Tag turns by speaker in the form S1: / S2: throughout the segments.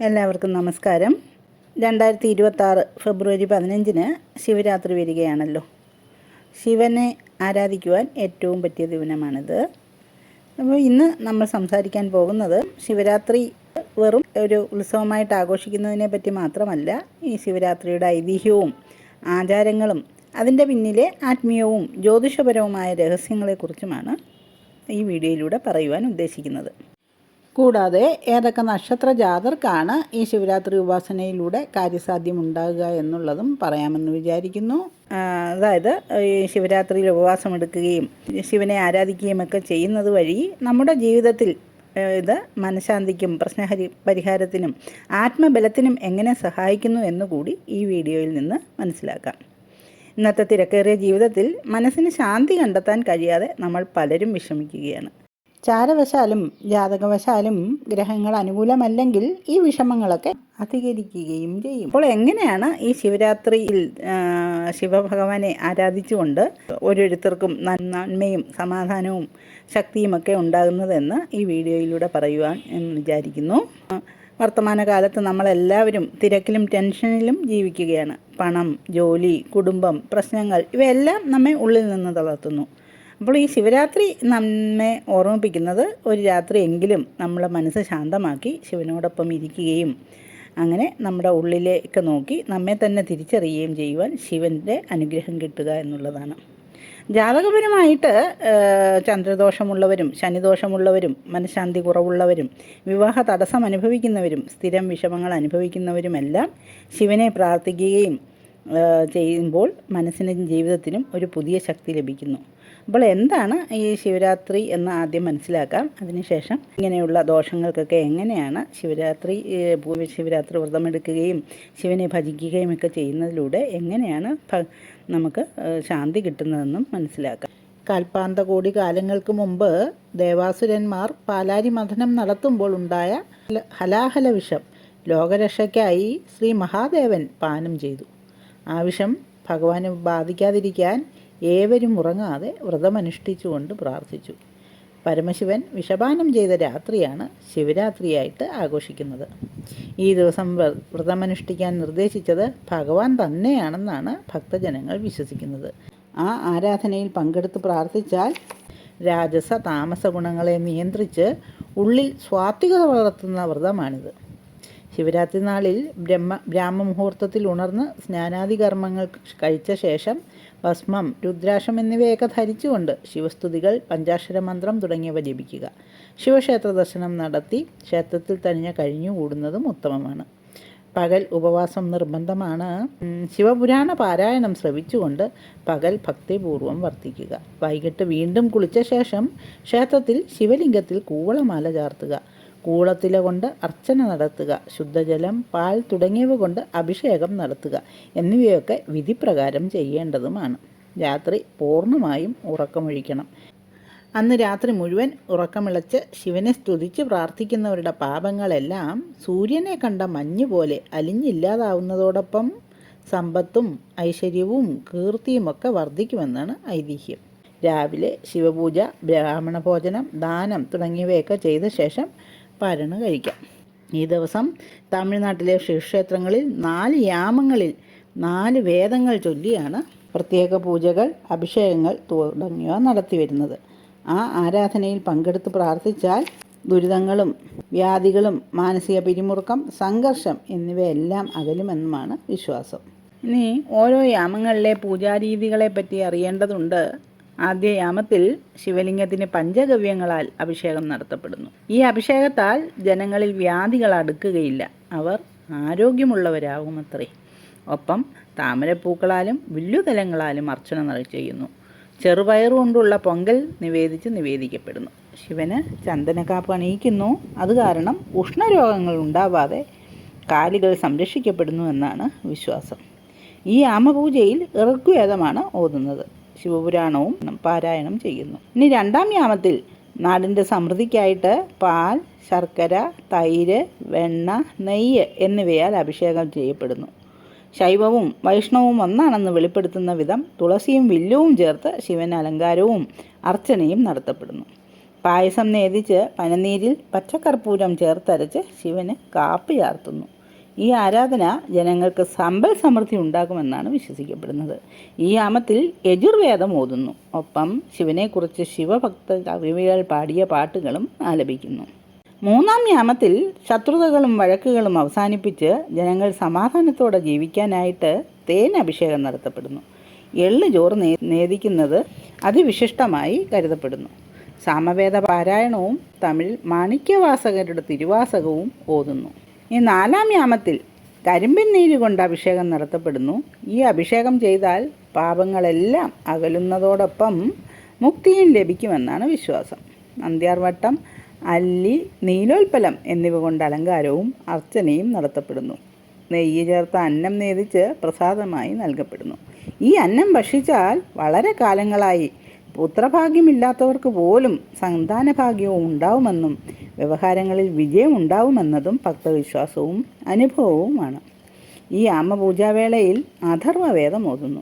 S1: എല്ലാവർക്കും നമസ്കാരം. രണ്ടായിരത്തി ഇരുപത്താറ് ഫെബ്രുവരി പതിനഞ്ചിന് ശിവരാത്രി വരികയാണല്ലോ. ശിവനെ ആരാധിക്കുവാൻ ഏറ്റവും പറ്റിയ ദിനമാണിത്. അപ്പോൾ ഇന്ന് നമ്മൾ സംസാരിക്കാൻ പോകുന്നത് ശിവരാത്രി വെറും ഒരു ഉത്സവമായിട്ട് ആഘോഷിക്കുന്നതിനെ പറ്റി മാത്രമല്ല ഈ ശിവരാത്രിയുടെ ഐതിഹ്യവും ആചാരങ്ങളും അതിന്റെ പിന്നിലെ ആത്മീയവും ജ്യോതിഷപരവുമായ രഹസ്യങ്ങളെക്കുറിച്ചുമാണ് ഈ വീഡിയോയിലൂടെ പറയുവാൻ ഉദ്ദേശിക്കുന്നത്. കൂടാതെ ഏതൊക്കെ നക്ഷത്ര ജാതർക്കാണ് ഈ ശിവരാത്രി ഉപാസനയിലൂടെ കാര്യസാധ്യം ഉണ്ടാകുക എന്നുള്ളതും പറയാമെന്ന് വിചാരിക്കുന്നു. അതായത് ഈ ശിവരാത്രിയിൽ ഉപവാസം എടുക്കുകയും ശിവനെ ആരാധിക്കുകയും ഒക്കെ ചെയ്യുന്നത് വഴി നമ്മുടെ ജീവിതത്തിൽ ഇത് മനഃശാന്തിക്കും പ്രശ്നഹരി പരിഹാരത്തിനും ആത്മബലത്തിനും എങ്ങനെ സഹായിക്കുന്നു എന്നുകൂടി ഈ വീഡിയോയിൽ നിന്ന് മനസ്സിലാക്കാം. ഇന്നത്തെ തിരക്കേറിയ ജീവിതത്തിൽ മനസ്സിന് ശാന്തി കണ്ടെത്താൻ കഴിയാതെ നമ്മൾ പലരും വിഷമിക്കുകയാണ്. ചാരവശാലും ജാതകവശാലും ഗ്രഹങ്ങൾ അനുകൂലമല്ലെങ്കിൽ ഈ വിഷമങ്ങളൊക്കെ അധികരിക്കുകയും ചെയ്യും. അപ്പോൾ എങ്ങനെയാണ് ഈ ശിവരാത്രിയിൽ ശിവഭഗവാനെ ആരാധിച്ചുകൊണ്ട് ഓരോരുത്തർക്കും നന്മയും സമാധാനവും ശക്തിയുമൊക്കെ ഉണ്ടാകുന്നതെന്ന് ഈ വീഡിയോയിലൂടെ പറയുവാൻ എന്ന് വിചാരിക്കുന്നു. വർത്തമാനകാലത്ത് നമ്മളെല്ലാവരും തിരക്കിലും ടെൻഷനിലും ജീവിക്കുകയാണ്. പണം ജോലി കുടുംബം പ്രശ്നങ്ങൾ ഇവയെല്ലാം നമ്മെ ഉള്ളിൽ നിന്ന് തളർത്തുന്നു. അപ്പോൾ ഈ ശിവരാത്രി നമ്മെ ഓർമ്മിപ്പിക്കുന്നത് ഒരു രാത്രി എങ്കിലും നമ്മളെ മനസ്സ് ശാന്തമാക്കി ശിവനോടൊപ്പം ഇരിക്കുകയും അങ്ങനെ നമ്മുടെ ഉള്ളിലേക്ക് നോക്കി നമ്മെ തന്നെ തിരിച്ചറിയുകയും ചെയ്യുവാൻ ശിവന്റെ അനുഗ്രഹം കിട്ടുക എന്നുള്ളതാണ്. ജാതകപരമായിട്ട് ചന്ദ്രദോഷമുള്ളവരും ശനിദോഷമുള്ളവരും മനഃശാന്തി കുറവുള്ളവരും വിവാഹ തടസ്സം അനുഭവിക്കുന്നവരും സ്ഥിരം വിഷമങ്ങൾ അനുഭവിക്കുന്നവരുമെല്ലാം ശിവനെ പ്രാർത്ഥിക്കുകയും ചെയ്യുമ്പോൾ മനസ്സിനും ജീവിതത്തിനും ഒരു പുതിയ ശക്തി ലഭിക്കുന്നു. അപ്പോൾ എന്താണ് ഈ ശിവരാത്രി എന്ന് ആദ്യം മനസ്സിലാക്കാം. അതിനുശേഷം ഇങ്ങനെയുള്ള ദോഷങ്ങൾക്കൊക്കെ എങ്ങനെയാണ് ശിവരാത്രി ഭൂമി ശിവരാത്രി വ്രതമെടുക്കുകയും ശിവനെ ഭജിക്കുകയും ഒക്കെ ചെയ്യുന്നതിലൂടെ എങ്ങനെയാണ് നമുക്ക് ശാന്തി കിട്ടുന്നതെന്നും മനസ്സിലാക്കാം. കാൽപ്പാന്ത കോടി കാലങ്ങൾക്ക് മുമ്പ് ദേവാസുരന്മാർ പാലാരി മഥനം നടത്തുമ്പോൾ ഉണ്ടായ ഹലാഹല വിഷം ലോകരക്ഷയ്ക്കായി ശ്രീ മഹാദേവൻ പാനം ചെയ്തു. ആ വിഷം ഭഗവാന് ബാധിക്കാതിരിക്കാൻ ഏവരും ഉറങ്ങാതെ വ്രതമനുഷ്ഠിച്ചുകൊണ്ട് പ്രാർത്ഥിച്ചു. പരമശിവൻ വിഷപാനം ചെയ്ത രാത്രിയാണ് ശിവരാത്രിയായിട്ട് ആഘോഷിക്കുന്നത്. ഈ ദിവസം വ്ര- വ്രതമനുഷ്ഠിക്കാൻ നിർദ്ദേശിച്ചത് ഭഗവാൻ തന്നെയാണെന്നാണ് ഭക്തജനങ്ങൾ വിശ്വസിക്കുന്നത്. ആ ആരാധനയിൽ പങ്കെടുത്ത് പ്രാർത്ഥിച്ചാൽ രാജസ താമസ ഗുണങ്ങളെ നിയന്ത്രിച്ച് ഉള്ളിൽ സ്വാത്വികത വളർത്തുന്ന വ്രതമാണിത്. ശിവരാത്രി നാളിൽ ബ്രഹ്മ ബ്രാഹ്മമുഹൂർത്തത്തിൽ ഉണർന്ന് സ്നാനാദി കർമ്മങ്ങൾ കഴിച്ച ശേഷം ഭസ്മം രുദ്രാക്ഷം എന്നിവയൊക്കെ ധരിച്ചുകൊണ്ട് ശിവസ്തുതികൾ പഞ്ചാക്ഷര മന്ത്രം തുടങ്ങിയവ ജപിക്കുക. ശിവക്ഷേത്ര ദർശനം നടത്തി ക്ഷേത്രത്തിൽ തന്നെ കഴിഞ്ഞുകൂടുന്നതും ഉത്തമമാണ്. പകൽ ഉപവാസം നിർബന്ധമാണ്. ശിവപുരാണ പാരായണം ശ്രവിച്ചുകൊണ്ട് പകൽ ഭക്തിപൂർവം വർത്തിക്കുക. വൈകിട്ട് വീണ്ടും കുളിച്ച ശേഷം ക്ഷേത്രത്തിൽ ശിവലിംഗത്തിൽ കൂവളമാല ചാർത്തുക. കൂളത്തില കൊണ്ട് അർച്ചന നടത്തുക ശുദ്ധജലം പാൽ തുടങ്ങിയവ കൊണ്ട് അഭിഷേകം നടത്തുക എന്നിവയൊക്കെ വിധിപ്രകാരം ചെയ്യേണ്ടതുമാണ്. രാത്രി പൂർണമായും ഉറക്കമൊഴിക്കണം. അന്ന് രാത്രി മുഴുവൻ ഉറക്കമിളച്ച് ശിവനെ സ്തുതിച്ച് പ്രാർത്ഥിക്കുന്നവരുടെ പാപങ്ങളെല്ലാം സൂര്യനെ കണ്ട മഞ്ഞ് പോലെ അലിഞ്ഞില്ലാതാവുന്നതോടൊപ്പം സമ്പത്തും ഐശ്വര്യവും കീർത്തിയുമൊക്കെ വർദ്ധിക്കുമെന്നാണ് ഐതിഹ്യം. രാവിലെ ശിവപൂജ ബ്രാഹ്മണ ഭോജനം ദാനം തുടങ്ങിയവയൊക്കെ ചെയ്ത ശേഷം പരണ് കഴിക്കാം. ഈ ദിവസം തമിഴ്നാട്ടിലെ ശിവക്ഷേത്രങ്ങളിൽ നാല് യാമങ്ങളിൽ നാല് വേദങ്ങൾ ചൊല്ലിയാണ് പ്രത്യേക പൂജകൾ അഭിഷേകങ്ങൾ തുടങ്ങിയവ നടത്തി വരുന്നത്. ആ ആരാധനയിൽ പങ്കെടുത്ത് പ്രാർത്ഥിച്ചാൽ ദുരിതങ്ങളും വ്യാധികളും മാനസിക പിരിമുറുക്കം സംഘർഷം എന്നിവയെല്ലാം അകലുമെന്നുമാണ് വിശ്വാസം. ഇനി ഓരോ യാമങ്ങളിലെ പൂജാരീതികളെ പറ്റി അറിയേണ്ടതുണ്ട്. ആദ്യ യാമത്തിൽ ശിവലിംഗത്തിന് പഞ്ചഗവ്യങ്ങളാൽ അഭിഷേകം നടത്തപ്പെടുന്നു. ഈ അഭിഷേകത്താൽ ജനങ്ങളിൽ വ്യാധികൾ അടുക്കുകയില്ല. അവർ ആരോഗ്യമുള്ളവരാകുമത്രേ. ഒപ്പം താമരപ്പൂക്കളാലും വില്ലുതലങ്ങളാലും അർച്ചന ചെയ്യുന്നു. ചെറുപയർ കൊണ്ടുള്ള പൊങ്കൽ നിവേദിച്ച് നിവേദിക്കപ്പെടുന്നു. ശിവന് ചന്ദനക്കാപ്പ് അണിയിക്കുന്നു. അത് കാരണം ഉഷ്ണരോഗങ്ങൾ ഉണ്ടാവാതെ കാലുകൾ സംരക്ഷിക്കപ്പെടുന്നു എന്നാണ് വിശ്വാസം. ഈ ആമപൂജയിൽ ഋഗ്വേദമാണ് ഓതുന്നത്. ശിവപുരാണവും പാരായണം ചെയ്യുന്നു. ഇനി രണ്ടാം യാമത്തിൽ നാടിന്റെ സമൃദ്ധിക്കായിട്ട് പാൽ ശർക്കര തൈര് വെണ്ണ നെയ്യ് എന്നിവയാൽ അഭിഷേകം ചെയ്യപ്പെടുന്നു. ശൈവവും വൈഷ്ണവും ഒന്നാണെന്ന് വെളിപ്പെടുത്തുന്ന വിധം തുളസിയും വില്ലുവും ചേർത്ത് ശിവൻ അലങ്കാരവും അർച്ചനയും നടത്തപ്പെടുന്നു. പായസം നേതിച്ച് പനനീരിൽ പച്ചക്കർപ്പൂരം ചേർത്തരച്ച് ശിവന് കാപ്പി ചാർത്തുന്നു ഈ ആരാധന ജനങ്ങൾക്ക് സമ്പൽ സമൃദ്ധി ഉണ്ടാകുമെന്നാണ് വിശ്വസിക്കപ്പെടുന്നത്. ഈ യാമത്തിൽ യജുർവേദം ഓതുന്നു. ഒപ്പം ശിവനെക്കുറിച്ച് ശിവഭക്ത കവികൾ പാടിയ പാട്ടുകളും ആലപിക്കുന്നു. മൂന്നാം യാമത്തിൽ ശത്രുതകളും വഴക്കുകളും അവസാനിപ്പിച്ച് ജനങ്ങൾ സമാധാനത്തോടെ ജീവിക്കാനായിട്ട് തേൻ അഭിഷേകം നടത്തപ്പെടുന്നു. എള്ളു ചോറ് നേ നേദിക്കുന്നത് അതിവിശിഷ്ടമായി കരുതപ്പെടുന്നു. സാമവേദ പാരായണവും തമിഴ് മാണിക്യവാസകരുടെ തിരുവാസകവും ഓതുന്നു. ഈ നാലാം യാമത്തിൽ കരിമ്പിൻ നീര് കൊണ്ട് അഭിഷേകം നടത്തപ്പെടുന്നു. ഈ അഭിഷേകം ചെയ്താൽ പാപങ്ങളെല്ലാം അകലുന്നതോടൊപ്പം മുക്തിയും ലഭിക്കുമെന്നാണ് വിശ്വാസം. അന്ത്യാർവട്ടം അല്ലി നീലോൽപ്പലം എന്നിവ കൊണ്ട് അലങ്കാരവും അർച്ചനയും നടത്തപ്പെടുന്നു. നെയ്യ് ചേർത്ത അന്നം നേതിച്ച് പ്രസാദമായി നൽകപ്പെടുന്നു. ഈ അന്നം ഭക്ഷിച്ചാൽ വളരെ കാലങ്ങളായി പുത്രഭാഗ്യമില്ലാത്തവർക്ക് പോലും സന്താനഭാഗ്യവും ഉണ്ടാവുമെന്നും വ്യവഹാരങ്ങളിൽ വിജയം ഉണ്ടാവുമെന്നതും ഭക്തവിശ്വാസവും അനുഭവവുമാണ്. ഈ ആമപൂജാവേളയിൽ അഥർവവേദം ഓതുന്നു.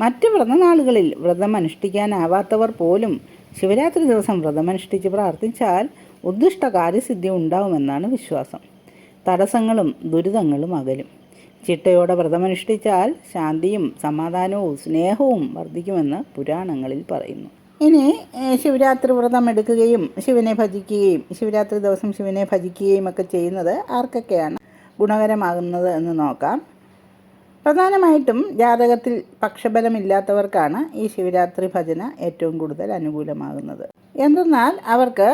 S1: മറ്റ് വ്രതനാളുകളിൽ വ്രതം അനുഷ്ഠിക്കാനാവാത്തവർ പോലും ശിവരാത്രി ദിവസം വ്രതമനുഷ്ഠിച്ച് പ്രാർത്ഥിച്ചാൽ ഉദ്ദിഷ്ട കാര്യസിദ്ധി ഉണ്ടാവുമെന്നാണ് വിശ്വാസം. തടസ്സങ്ങളും ദുരിതങ്ങളും അകലും. ചിട്ടയോടെ വ്രതമനുഷ്ഠിച്ചാൽ ശാന്തിയും സമാധാനവും സ്നേഹവും വർദ്ധിക്കുമെന്ന് പുരാണങ്ങളിൽ പറയുന്നു. ഇനി ശിവരാത്രി വ്രതം എടുക്കുകയും ശിവനെ ഭജിക്കുകയും ശിവരാത്രി ദിവസം ശിവനെ ഭജിക്കുകയും ഒക്കെ ചെയ്യുന്നത് ആർക്കൊക്കെയാണ് ഗുണകരമാകുന്നത് എന്ന് നോക്കാം. പ്രധാനമായിട്ടും ജാതകത്തിൽ പക്ഷബലമില്ലാത്തവർക്കാണ് ഈ ശിവരാത്രി ഭജന ഏറ്റവും കൂടുതൽ അനുകൂലമാകുന്നത്. എന്തെന്നാൽ അവർക്ക്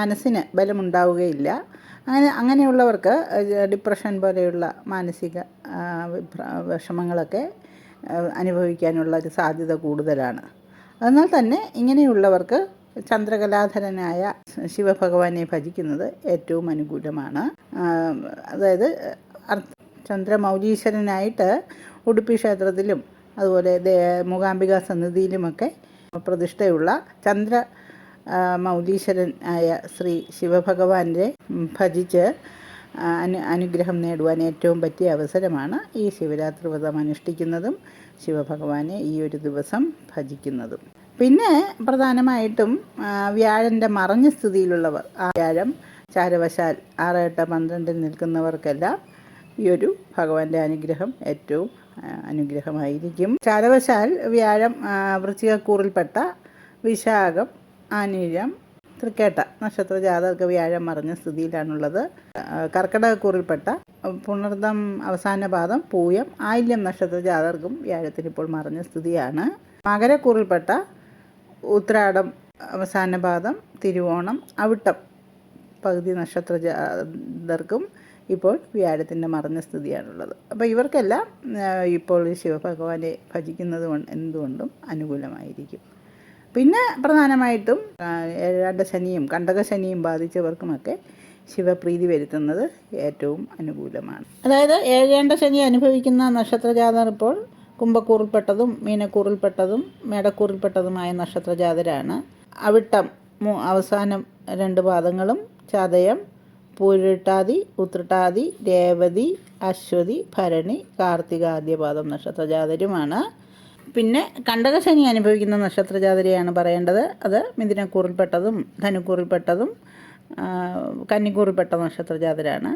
S1: മനസ്സിന് ബലമുണ്ടാവുകയില്ല. അങ്ങനെ അങ്ങനെയുള്ളവർക്ക് ഡിപ്രഷൻ പോലെയുള്ള മാനസിക വിഷമങ്ങളൊക്കെ അനുഭവിക്കാനുള്ള ഒരു സാധ്യത കൂടുതലാണ്. എന്നാൽ തന്നെ ഇങ്ങനെയുള്ളവർക്ക് ചന്ദ്രകലാധരനായ ശിവഭഗവാനെ ഭജിക്കുന്നത് ഏറ്റവും അനുകൂലമാണ്. അതായത് ചന്ദ്രമൗലീശ്വരനായിട്ട് ഉടുപ്പി ക്ഷേത്രത്തിലും അതുപോലെ മൂകാംബിക സന്നിധിയിലുമൊക്കെ പ്രതിഷ്ഠയുള്ള ചന്ദ്ര മൗലീശ്വരൻ ആയ ശ്രീ ശിവഭഗവാന്റെ ഭജിച്ച് അനു അനുഗ്രഹം നേടുവാൻ ഏറ്റവും പറ്റിയ അവസരമാണ് ഈ ശിവരാത്രി വ്രതം അനുഷ്ഠിക്കുന്നതും. ശിവഭഗവാനെ ഈ ഒരു ദിവസം ഭജിക്കുന്നതും. പിന്നെ പ്രധാനമായിട്ടും വ്യാഴന്റെ മറഞ്ഞ സ്ഥിതിയിലുള്ളവർ വ്യാഴം ചാരവശാൽ ആറ് എട്ട് പന്ത്രണ്ടിൽ നിൽക്കുന്നവർക്കെല്ലാം ഈ ഒരു ഭഗവാന്റെ അനുഗ്രഹം ഏറ്റവും അനുഗ്രഹമായിരിക്കും. ചാരവശാൽ വ്യാഴം വൃശ്ചികക്കൂറിൽപ്പെട്ട വിശാഖം ആനീഴം തൃക്കേട്ട നക്ഷത്ര ജാതക വ്യാഴം മറിഞ്ഞ സ്ഥിതിയിലാണുള്ളത്. കർക്കിടകക്കൂറിൽപ്പെട്ട പുണർദം അവസാന പാദം പൂയം ആയില്യം നക്ഷത്ര ജാതകർക്കും വ്യാഴത്തിന് ഇപ്പോൾ മറിഞ്ഞ സ്ഥിതിയാണ്. മകരക്കൂറിൽപ്പെട്ട ഉത്രാടം അവസാന പാദം തിരുവോണം അവിട്ടം പകുതി നക്ഷത്ര ജാതർക്കും ഇപ്പോൾ വ്യാഴത്തിന്റെ മറിഞ്ഞ സ്ഥിതിയാണുള്ളത്. അപ്പോൾ ഇവർക്കെല്ലാം ഇപ്പോൾ ശിവഭഗവാനെ ഭജിക്കുന്നത് കൊണ്ട് എന്തുകൊണ്ടും അനുകൂലമായിരിക്കും. പിന്നെ പ്രധാനമായിട്ടും ഏഴാണ്ട ശനിയും കണ്ടകശനിയും ബാധിച്ചവർക്കുമൊക്കെ ശിവപ്രീതി വരുത്തുന്നത് ഏറ്റവും അനുകൂലമാണ്. അതായത് ഏഴാണ്ട ശനി അനുഭവിക്കുന്ന നക്ഷത്രജാതർ ഇപ്പോൾ കുംഭക്കൂറിൽപ്പെട്ടതും മീനക്കൂറിൽപ്പെട്ടതും മേടക്കൂറിൽപ്പെട്ടതുമായ നക്ഷത്രജാതരാണ്. അവിട്ടം അവസാനം രണ്ട് പാദങ്ങളും ചതയം പൂരിട്ടാതി ഉത്രട്ടാതി രേവതി അശ്വതി ഭരണി കാർത്തികാദ്യപാദം നക്ഷത്രജാതരുമാണ്. പിന്നെ കണ്ടകശനി അനുഭവിക്കുന്ന നക്ഷത്രജാതരെയാണ് പറയേണ്ടത്. അത് മിഥുനക്കൂറിൽപ്പെട്ടതും ധനുക്കൂറിൽപ്പെട്ടതും കന്നിക്കൂറിൽപ്പെട്ട നക്ഷത്രജാതരാണ്.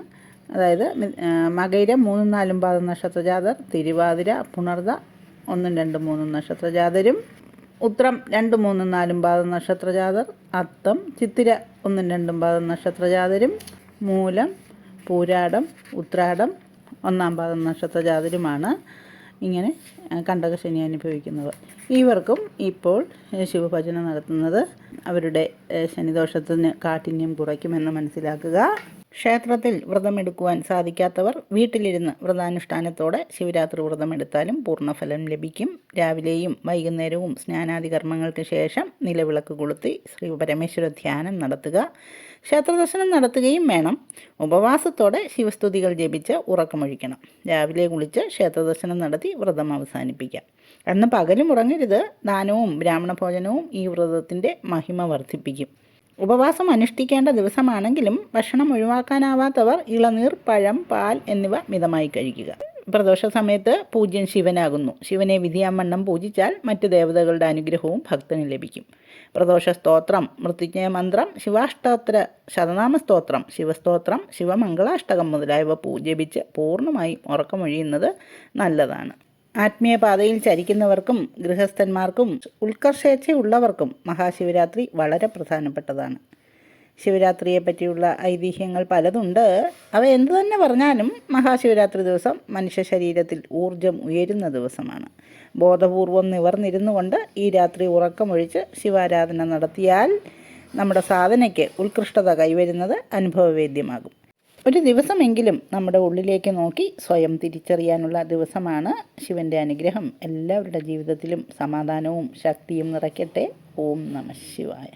S1: അതായത് മകയിര മൂന്നും നാലും പാദം നക്ഷത്രജാതർ തിരുവാതിര പുണർത ഒന്നും രണ്ടും മൂന്നും നക്ഷത്രജാതരും ഉത്രം രണ്ടും മൂന്നും നാലും പാദം നക്ഷത്രജാതർ അത്തം ചിത്തിര ഒന്നും രണ്ടും പാദം നക്ഷത്രജാതരും മൂലം പൂരാടം ഉത്രാടം ഒന്നാം പാദം നക്ഷത്രജാതരുമാണ്. ഇങ്ങനെ കണ്ടക കണ്ടകശനി അനുഭവിക്കുന്നവർ ഇവർക്കും ഇപ്പോൾ ശിവഭജനം നടത്തുന്നത് അവരുടെ ശനിദോഷത്തിന് കാഠിന്യം കുറയ്ക്കുമെന്ന് മനസ്സിലാക്കുക. ക്ഷേത്രത്തിൽ വ്രതമെടുക്കുവാൻ സാധിക്കാത്തവർ വീട്ടിലിരുന്ന് വ്രതാനുഷ്ഠാനത്തോടെ ശിവരാത്രി വ്രതമെടുത്താലും പൂർണഫലം ലഭിക്കും. രാവിലെയും വൈകുന്നേരവും സ്നാനാദി കർമ്മങ്ങൾക്ക് ശേഷം നിലവിളക്ക് കൊളുത്തി ശ്രീ പരമേശ്വര ധ്യാനം നടത്തുക. ക്ഷേത്രദർശനം നടത്തുകയും വേണം. ഉപവാസത്തോടെ ശിവസ്തുതികൾ ജപിച്ച് ഉറക്കമൊഴിക്കണം. രാവിലെ കുളിച്ച് ക്ഷേത്രദർശനം നടത്തി വ്രതം അവസാനിപ്പിക്കാം. അന്ന് പകലും ഉറങ്ങരുത്. ദാനവും ബ്രാഹ്മണ ഭോജനവും ഈ വ്രതത്തിന്റെ മഹിമ വർദ്ധിപ്പിക്കും. ഉപവാസം അനുഷ്ഠിക്കേണ്ട ദിവസമാണെങ്കിലും ഭക്ഷണം ഒഴിവാക്കാനാവാത്തവർ ഇളനീർ പഴം പാൽ എന്നിവ മിതമായി കഴിക്കുക. പ്രദോഷ സമയത്ത് പൂജ്യൻ ശിവനാകുന്നു. ശിവനെ വിധിയാമണ്ണം പൂജിച്ചാൽ മറ്റ് ദേവതകളുടെ അനുഗ്രഹവും ഭക്തന് ലഭിക്കും. പ്രദോഷ സ്തോത്രം മൃത്യുജ്ഞയ മന്ത്രം ശിവാഷ്ടോത്ര ശതനാമ സ്തോത്രം ശിവസ്തോത്രം ശിവമംഗളാഷ്ടകം മുതലായവ പൂജപിച്ച് പൂർണമായും ഉറക്കമൊഴിയുന്നത് നല്ലതാണ്. ആത്മീയ പാതയിൽ ചരിക്കുന്നവർക്കും ഗൃഹസ്ഥന്മാർക്കും ഉത്കർഷേച്ഛയുള്ളവർക്കും മഹാശിവരാത്രി വളരെ പ്രധാനപ്പെട്ടതാണ്. ശിവരാത്രിയെ പറ്റിയുള്ള ഐതിഹ്യങ്ങൾ പലതുണ്ട്. അവ എന്തു തന്നെ പറഞ്ഞാലും മഹാശിവരാത്രി ദിവസം മനുഷ്യ ശരീരത്തിൽ ഊർജം ഉയരുന്ന ദിവസമാണ്. ബോധപൂർവം നിവർന്നിരുന്നു കൊണ്ട് ഈ രാത്രി ഉറക്കമൊഴിച്ച് ശിവാരാധന നടത്തിയാൽ നമ്മുടെ സാധനയ്ക്ക് ഉത്കൃഷ്ടത കൈവരുന്നത് അനുഭവവേദ്യമാകും. ഒരു ദിവസമെങ്കിലും നമ്മുടെ ഉള്ളിലേക്ക് നോക്കി സ്വയം തിരിച്ചറിയാനുള്ള ദിവസമാണ് ശിവന്റെ അനുഗ്രഹം. എല്ലാവരുടെ ജീവിതത്തിലും സമാധാനവും ശക്തിയും നിറയ്ക്കട്ടെ. ഓം നമ ശിവായ.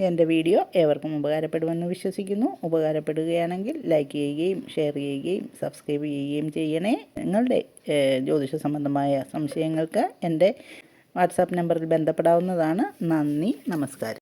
S1: എന്റെ വീഡിയോ ഏവർക്കും ഉപകാരപ്പെടുമെന്ന് വിശ്വസിക്കുന്നു. ഉപകാരപ്പെടുകയാണെങ്കിൽ ലൈക്ക് ചെയ്യുകയും ഷെയർ ചെയ്യുകയും സബ്സ്ക്രൈബ് ചെയ്യുകയും ചെയ്യണേ. നിങ്ങളുടെ ജ്യോതിഷ സംബന്ധമായ സംശയങ്ങൾക്ക് എന്റെ വാട്സാപ്പ് നമ്പറിൽ ബന്ധപ്പെടാവുന്നതാണ്. നന്ദി നമസ്കാരം.